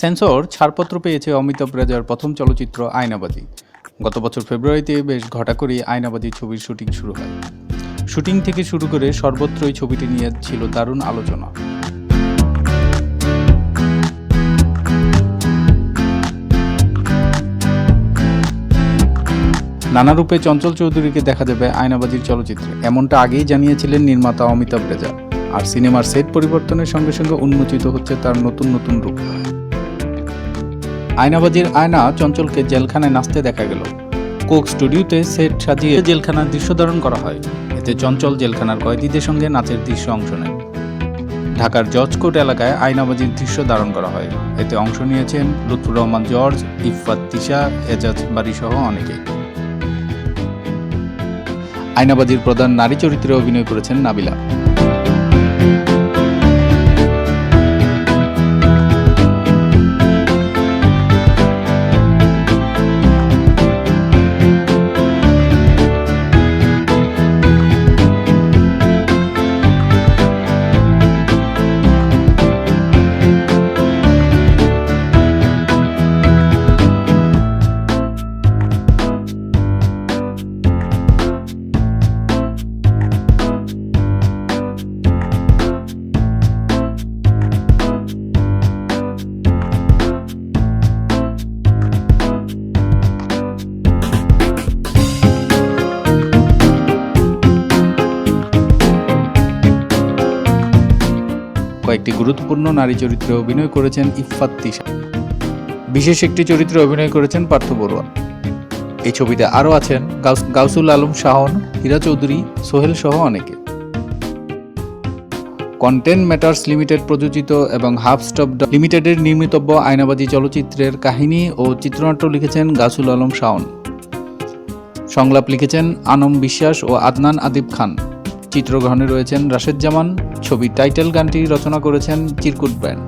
Sensor ছাড়পত্র পেয়েছে অমিতাভ রেজার প্রথম চলচ্চিত্র আয়নাবাজি গত বছর ফেব্রুয়ারিতে বেশ ঘটা করে আয়নাবাজি ছবির শুটিং শুরু হয়। শুটিং থেকে শুরু করে সর্বত্রই ছবিটি নিয়ে ছিল দারুণ আলোচনা। নানা রূপে চঞ্চল চৌধুরীকে দেখা যাবে আয়নাবাজির চলচ্চিত্রে। এমনটা আগেই জানিয়েছিলেন নির্মাতা অমিতাভ রেজা। আর সিনেমার সেট পরিবর্তনের সঙ্গে সঙ্গে উন্মোচিত হচ্ছে তার নতুন নতুন রূপ। আয়নাবাজির আয়না চঞ্চলকে জেলখানায় নাচতে দেখা গেল। কোক স্টুডিওতে সেট সাজিয়ে জেলখানার দৃশ্য ধারণ করা হয়। এতে চঞ্চল জেলখানার কয়েদিদের সঙ্গে নাচের দৃশ্য অংশ নেন। ঢাকার জজকোট এলাকায় আয়নাবাজির দৃশ্য ধারণ করা হয়। এতে অংশ নিয়েছেন লুৎফুর রহমান জর্জ ইফাত তিশা, এজাজ বাড়ি সহ অনেকেই আয়নাবাজির প্রধান নারী চরিত্রে অভিনয় করেছেন নাবিলা। কয়েকটি গুরুত্বপূর্ণ নারী চরিত্রে অভিনয় করেছেন ইফফাত তিশা। বিশেষ একটি চরিত্রে অভিনয় করেছেন পার্থ বড়ুয়া। এই ছবিতে আরও আছেন গাউসুল আলম, শাহন, হীরা চৌধুরী, সোহেল সহ অনেকে। কন্টেন্ট ম্যাটার্স লিমিটেড প্রযোজিত এবং হাফ স্টপ লিমিটেডের নির্মিতব্য আয়নাবাজি চলচ্চিত্রের কাহিনী ও চিত্রনাট্য লিখেছেন গাসুল আলম শাওন সংলাপ লিখেছেন আনম বিশ্বাস ও আদনান আদিব খান। চিত্রগ্রহণে রয়েছেন রাশেদ জামান ছবির টাইটেল গানটি রচনা করেছেন চিরকুট ব্যান্ড।